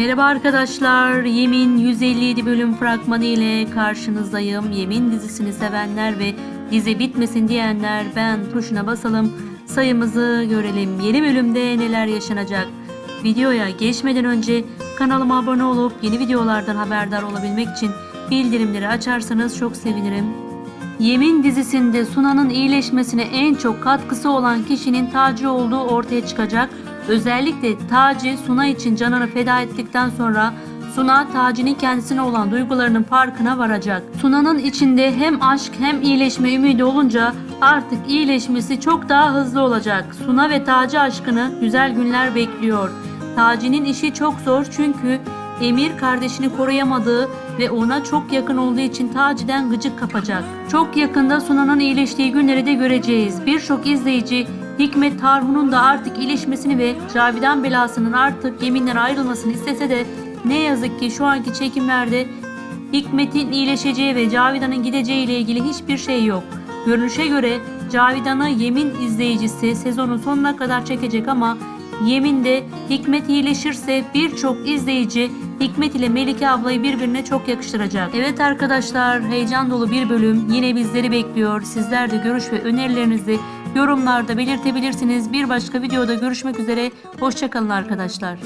Merhaba arkadaşlar. Yemin 157 bölüm fragmanı ile karşınızdayım. Yemin dizisini sevenler ve dizi bitmesin diyenler ben tuşuna basalım. Sayımızı görelim. Yeni bölümde neler yaşanacak? Videoya geçmeden önce kanalıma abone olup yeni videolardan haberdar olabilmek için bildirimleri açarsanız çok sevinirim. Yemin dizisinde Suna'nın iyileşmesine en çok katkısı olan kişinin Taci olduğu ortaya çıkacak. Özellikle Taci Suna için canını feda ettikten sonra Suna Taci'nin kendisine olan duygularının farkına varacak. Suna'nın içinde hem aşk hem iyileşme ümidi olunca artık iyileşmesi çok daha hızlı olacak. Suna ve Taci aşkını güzel günler bekliyor. Taci'nin işi çok zor çünkü Emir kardeşini koruyamadığı ve ona çok yakın olduğu için Taci'den gıcık kapacak. Çok yakında Sunan'ın iyileştiği günleri de göreceğiz. Birçok izleyici Hikmet Tarhun'un da artık iyileşmesini ve Cavidan belasının artık yeminler ayrılmasını istese de ne yazık ki şu anki çekimlerde Hikmet'in iyileşeceği ve Cavidan'ın gideceği ile ilgili hiçbir şey yok. Görünüşe göre Cavidan'ı Yemin izleyicisi sezonun sonuna kadar çekecek ama Yemin'de Hikmet iyileşirse birçok izleyici Hikmet ile Melike ablayı birbirine çok yakıştıracak. Evet arkadaşlar heyecan dolu bir bölüm yine bizleri bekliyor. Sizler de görüş ve önerilerinizi yorumlarda belirtebilirsiniz. Bir başka videoda görüşmek üzere. Hoşçakalın arkadaşlar.